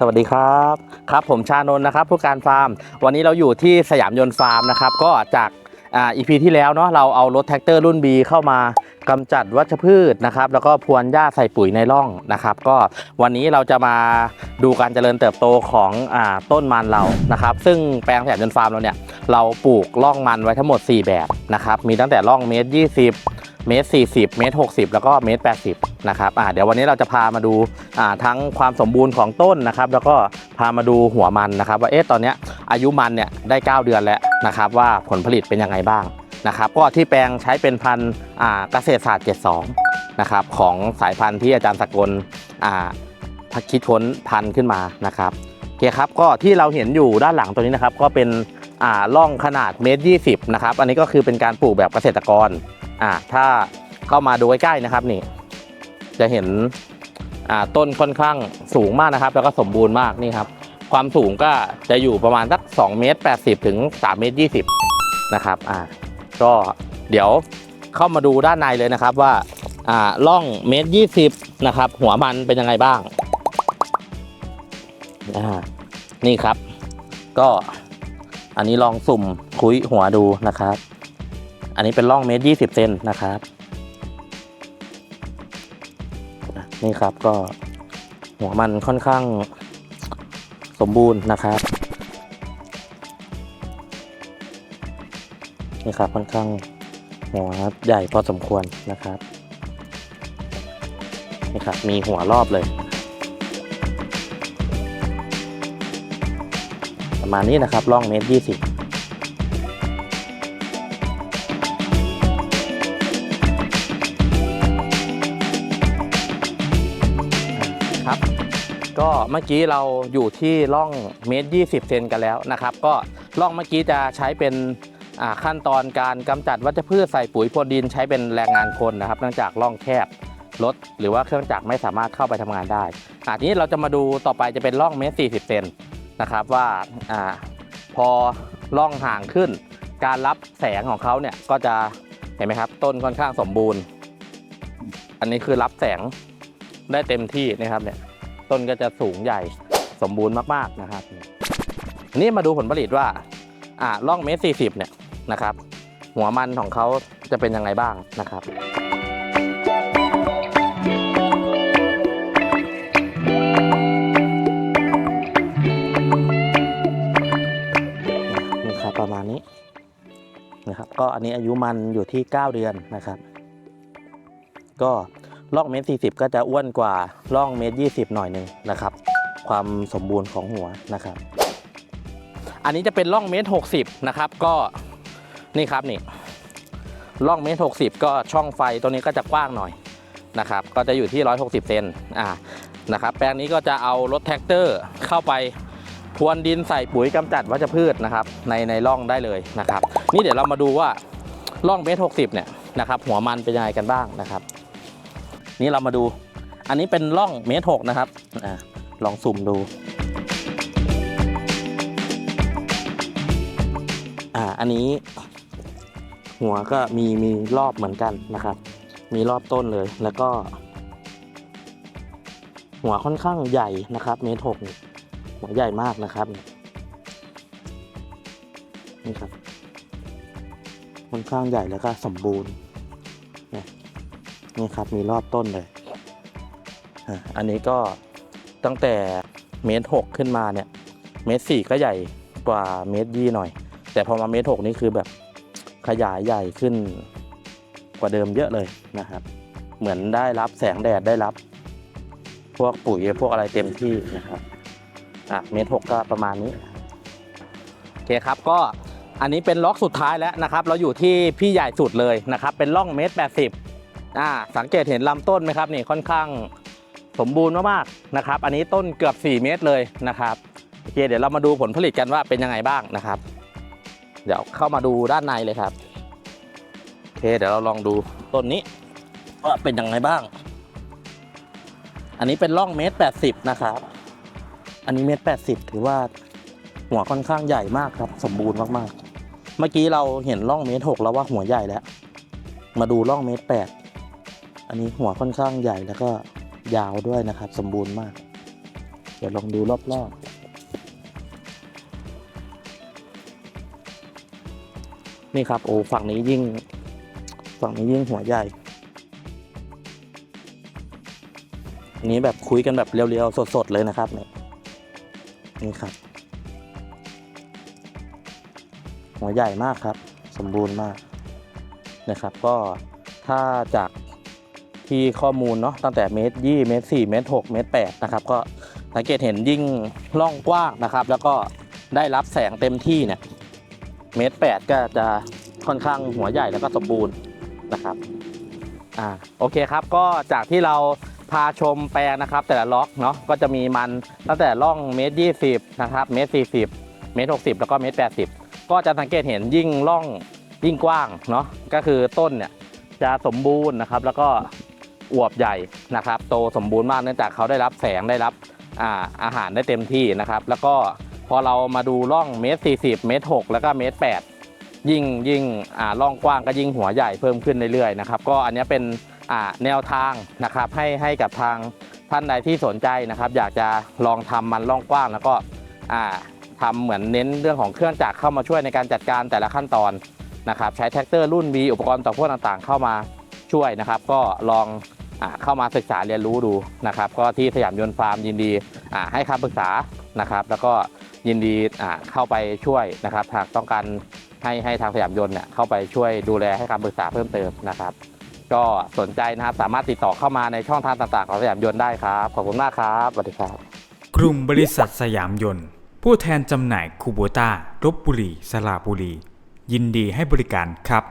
สวัสดีครับครับผมชานนท์นะครับผู้การฟาร์ม วันนี้เราอยู่ที่สยามยนต์ฟาร์มนะครับก็จากอ่าอีพีที่แล้วเนาะเราเอารถแท็กเตอร์รุ่น B เข้ามากำจัดวัชพืชนะครับแล้วก็พรวนหญ้าใส่ปุ๋ยในร่องนะครับ ก็วันนี้เราจะมาดูการเจริญเติบโตของอ่าต้นมันเรานะครับ ซึ่งแปลงสยามยนต์ฟาร์มเราเนี่ยเราปลูกร่องมันไว้ทั้งหมด 4 แบบนะครับมีตั้งแต่ร่องเมตร20 เมตร40 เมตร 60 แล้วก็เมตร 80 นะครับอ่าเดี๋ยววันนี้เราจะพามาดูอ่าทั้งความสมบูรณ์ของต้นนะครับ แล้วก็พามาดูหัวมันนะครับ ว่าเอ๊ะตอนเนี้ยอายุมันเนี่ยได้ 9 เดือนแล้วนะครับ ว่าผลผลิตเป็นยังไงบ้างนะครับ ก็ที่แปลงใช้เป็นพันธุ์อ่าเกษตรศาสตร์ 72 นะครับ ของสายพันธุ์ที่อาจารย์สกลอ่าคิดค้นพันธุ์ขึ้นมานะครับโอเคครับก็ที่เราเห็นอยู่ด้านหลังตัวนี้นะครับ ก็เป็นอ่าร่องขนาดเมตร20นะครับ อันนี้ก็คือเป็นการปลูกแบบเกษตรกร อ่าถ้าเข้ามาดูใกล้ๆนะครับนี่ จะเห็นอ่าต้นค่อนข้างสูงมากนะครับ แล้วก็สมบูรณ์มากนี่ครับ ความสูงก็จะอยู่ประมาณสัก2เมตร80 ถึง3เมตร20 นะครับอ่าก็เดี๋ยวเข้ามาดูด้านในเลยนะครับว่าอ่าล่องเมตร20 นะครับ หัวมันเป็นยังไงบ้างอ่านี่ครับ ก็อันนี้ลองสุ่มคุยหัวดูนะครับ อันนี้เป็นร่องเมตรยี่สิบเซนนะครับนี่ครับก็หัวมันค่อนข้างสมบูรณ์นะครับนี่ครับค่อนข้างหัวใหญ่พอสมควรนะครับนี่ครับมีหัวรอบเลย ประมาณนี้นะครับร่องเมตรยี่สิบ ก็เมื่อกี้เราอยู่ที่ร่องเมตร20เซนกันแล้วนะครับ ก็ร่องเมื่อกี้จะใช้เป็นขั้นตอนการกำจัดวัชพืชใส่ปุ๋ยพรวนดินใช้เป็นแรงงานคนนะครับ เนื่องจากร่องแคบรถหรือว่าเครื่องจักรไม่สามารถเข้าไปทำงานได้อ่าทีนี้เราจะมาดูต่อไปจะเป็นร่องเมตร40เซนนะครับว่าอ่าพอร่องห่างขึ้น การรับแสงของเขาเนี่ยก็จะเห็นไหมครับ ต้นค่อนข้างสมบูรณ์ อันนี้คือรับแสงได้เต็มที่นะครับเนี่ย ต้นก็จะสูงใหญ่สมบูรณ์มากๆนะครับอันนี้มาดูผลผลิตว่าอ่าร่องเมตรสี่สิบเนี่ยนะครับ หัวมันของเขาจะเป็นยังไงบ้างนะครับนี่ครับประมาณนี้นะครับ ก็อันนี้อายุมันอยู่ที่ 9 เดือนนะครับ ก็ ล่องเมตรสี่สิบก็จะอ้วนกว่าล่องเมตรยี่สิบหน่อยหนึ่งนะครับ ความสมบูรณ์ของหัวนะครับ อันนี้จะเป็นล่องเมตรหกสิบนะครับ ก็นี่ครับนี่ล่องเมตรหกสิบก็ช่องไฟตัวนี้ก็จะกว้างหน่อยนะครับ ก็จะอยู่ที่ร้อยหกสิบเซนอ่านะครับ แปลงนี้ก็จะเอารถแท็กเตอร์เข้าไปพรวนดินใส่ปุ๋ยกำจัดวัชพืชนะครับ ในในร่องได้เลยนะครับ นี่เดี๋ยวเรามาดูว่าร่องเมตรหกสิบเนี่ยนะครับ หัวมันเป็นยังไงกันบ้างนะครับ นี่เรามาดู อันนี้เป็นร่องเมตรหกนะครับอลองสุ่มดูอ่าอันนี้ หัวก็มีมีรอบเหมือนกันนะครับ มีรอบต้นเลยแล้วก็ หัวค่อนข้างใหญ่นะครับเมตรหกหัวใหญ่มากนะครับนี่ครับค่อนข้างใหญ่แล้วก็สมบูรณ์ นี่ครับมีรอบต้นเลย อันนี้ก็ตั้งแต่เมตรหกขึ้นมาเนี่ยเมตรสี่ก็ใหญ่กว่าเมตรยี่หน่อย แต่พอมาเมตรหกนี่คือแบบขยายใหญ่ขึ้นกว่าเดิมเยอะเลยนะครับ เหมือนได้รับแสงแดดได้รับ พวกปุ๋ยพวกอะไรเต็มที่นะครับอะเมตรหกก็ประมาณนี้โอเคครับก็อันนี้เป็นล็อกสุดท้ายแล้วนะครับ เราอยู่ที่พี่ใหญ่สุดเลยนะครับ เป็นล่องเมตรแปดสิบ อ่าสังเกตเห็นลำต้นไหมครับนี่ค่อนข้างสมบูรณ์มากๆนะครับ อันนี้ต้นเกือบ 4 เมตรเลยนะครับโอเคเดี๋ยวเรามาดูผลผลิตกันว่าเป็นยังไงบ้างนะครับ เดี๋ยวเข้ามาดูด้านในเลยครับโอเคเดี๋ยวเราลองดูต้นนี้ว่าเป็นยังไงบ้าง อันนี้เป็นร่องเมตรแปดสิบนะครับ อันนี้เมตรแปดสิบถือว่าหัวค่อนข้างใหญ่มากครับ สมบูรณ์มากๆ เมื่อกี้เราเห็นร่องเมตรหกแล้วว่าหัวใหญ่แล้ว มาดูร่องเมตรแปด อันนี้หัวค่อนข้างใหญ่แล้วก็ยาวด้วยนะครับ สมบูรณ์มาก เดี๋ยวลองดูรอบๆ นี่ครับโอ้ฝั่งนี้ยิ่ง ฝั่งนี้ยิ่งหัวใหญ่ อันนี้แบบคุยกันแบบเรียวๆ สดๆ เลยนะครับเนี่ยนี่ครับ หัวใหญ่มากครับ สมบูรณ์มากนะครับ ก็ถ้าจาก ที่ข้อมูลเนาะตั้งแต่เมตรยี่เมตรสี่เมตรหกเมตรแปดนะครับก็สังเกตเห็นยิ่งร่องกว้างนะครับ แล้วก็ได้รับแสงเต็มที่เนี่ยเมตรแปดก็จะค่อนข้างหัวใหญ่แล้วก็สมบูรณ์นะครับอ่าโอเคครับก็จากที่เราพาชมแปลงนะครับ แต่ละล็อกเนาะก็จะมีมันตั้งแต่ร่องเมตรยี่สิบนะครับเมตรสี่สิบเมตรหกสิบแล้วก็เมตรแปดสิบก็จะสังเกตเห็นยิ่งร่องยิ่งกว้างเนาะก็คือต้นเนี่ยจะสมบูรณ์นะครับ แล้วก็ อวบใหญ่นะครับ โตสมบูรณ์มากเนื่องจากเขาได้รับแสงได้รับอาอาหารได้เต็มที่นะครับ แล้วก็พอเรามาดูร่องเมตรสี่สิบเมตรหกแล้วก็เมตรแปดยิ่งยิ่งร่องกว้างก็ยิ่งหัวใหญ่เพิ่มขึ้นเรื่อยๆนะครับ ก็อันนี้เป็นแนวทางนะครับให้ให้กับทางท่านใดที่สนใจนะครับ อยากจะลองทำมันร่องกว้างแล้วก็อ่าทำเหมือนเน้นเรื่องของเครื่องจักรเข้ามาช่วยในการจัดการแต่ละขั้นตอนนะครับ ใช้แท็กเตอร์รุ่น V อุปกรณ์ต่อพ่วงต่างๆ เข้ามาช่วยนะครับ ก็ลอง เข้ามาศึกษาเรียนรู้ดูนะครับ ก็ที่สยามยนต์ฟาร์มยินดีให้คำปรึกษานะครับ แล้วก็ยินดีเข้าไปช่วยนะครับหากต้องการให้ให้ทางสยามยนต์เนี่ยเข้าไปช่วยดูแลให้คำปรึกษาเพิ่มเติมนะครับ ก็สนใจนะครับสามารถติดต่อเข้ามาในช่องทางต่างๆ ของสยามยนต์ได้ครับขอบคุณมากครับสวัสดีครับกลุ่มบริษัทสยามยนต์ ผู้แทนจำหน่ายคูโบต้ารบบุรีสระบุรี ยินดีให้บริการครับ